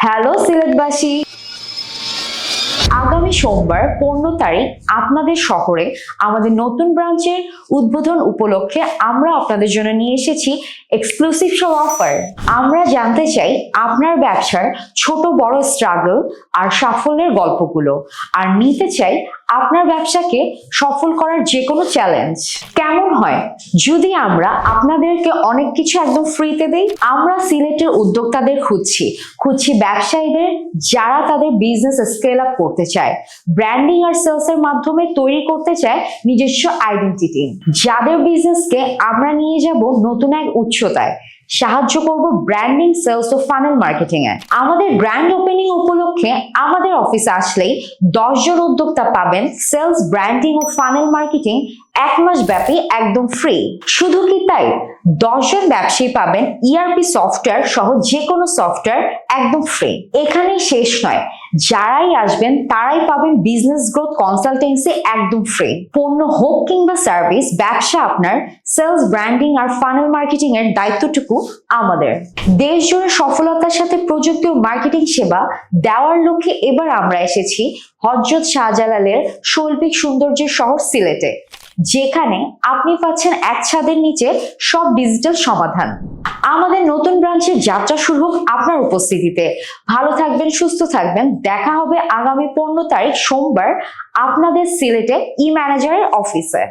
Hello সিলেটবাসী। আগামী সোমবার পনেরো তারিখ আপনাদের শহরে আমাদের নতুন ব্রাঞ্চের উদ্বোধন উপলক্ষে আমরা আপনাদের জন্য নিয়ে এসেছি এক্সক্লুসিভ সব অফার আমরা জানতে চাই আপনার ব্যবসার ছোট বড় স্ট্রাগল আর সাফল্যের গল্পগুলো। আর নিতে চাই আপনার ব্যবসাকে সফল করার যে কোনো চ্যালেঞ্জ কেমন হয়? যদি আমরা আপনাদেরকে অনেক কিছু একদম ফ্রিতে দেই, আমরা সিলেটের উদ্যোক্তাদের খুঁজছি। খুঁজছি ব্যবসায়ীদের যারা তাদের বিজনেস স্কেল আপ করতে চায়। ব্র্যান্ডিং আর সেলস এর মাধ্যমে তৈরি করতে চায় নিজস্ব আইডেন্টিটি যাদের বিজনেসকে আমরা নিয়ে যাব নতুন এক উচ্চতায়। সাহায্য করব ব্র্যান্ডিং সেলস ও ফানেল মার্কেটিং এ। আমাদের গ্র্যান্ড ওপেনিং উপলক্ষে আমাদের অফিসে আসলেই দশ জন উদ্যোক্তা পাবেন সেলস ব্র্যান্ডিং ও ফানেল মার্কেটিং এক মাস ব্যাপী একদম ফ্রি শুধু কি তাই? দশজন ব্যবসায়ী পাবেন ইআরপি সফটওয়্যার সহ যে কোনো সফটওয়্যার একদম ফ্রি এখানেই শেষ নয়, যারাই আসবেন তারাই পাবেন বিজনেস গ্রোথ কনসালটেন্সি একদম ফ্রি পণ্য হোক কিংবা সার্ভিস ব্যবসা আপনার সেলস ব্র্যান্ডিং আর ফানেল মার্কেটিং এর দায়িত্বটুকু আমাদের। দেশ জুড়ে সফলতার সাথে প্রযুক্তি ও মার্কেটিং সেবা দেওয়ার লক্ষ্যে এবার আমরা এসেছি হজরত শাহজালালের শৈল্পিক সৌন্দর্যের শহর সিলেটে, যেখানে আপনি পাচ্ছেন এক ছাদের নিচে সব ডিজিটাল সমাধান। আমাদের নতুন ব্রাঞ্চের যাত্রা শুরু হোক আপনার উপস্থিতিতে। ভালো থাকবেন, সুস্থ থাকবেন। দেখা হবে আগামী পনেরো তারিখ সোমবার আপনাদের সিলেটে ই ম্যানেজারের অফিসে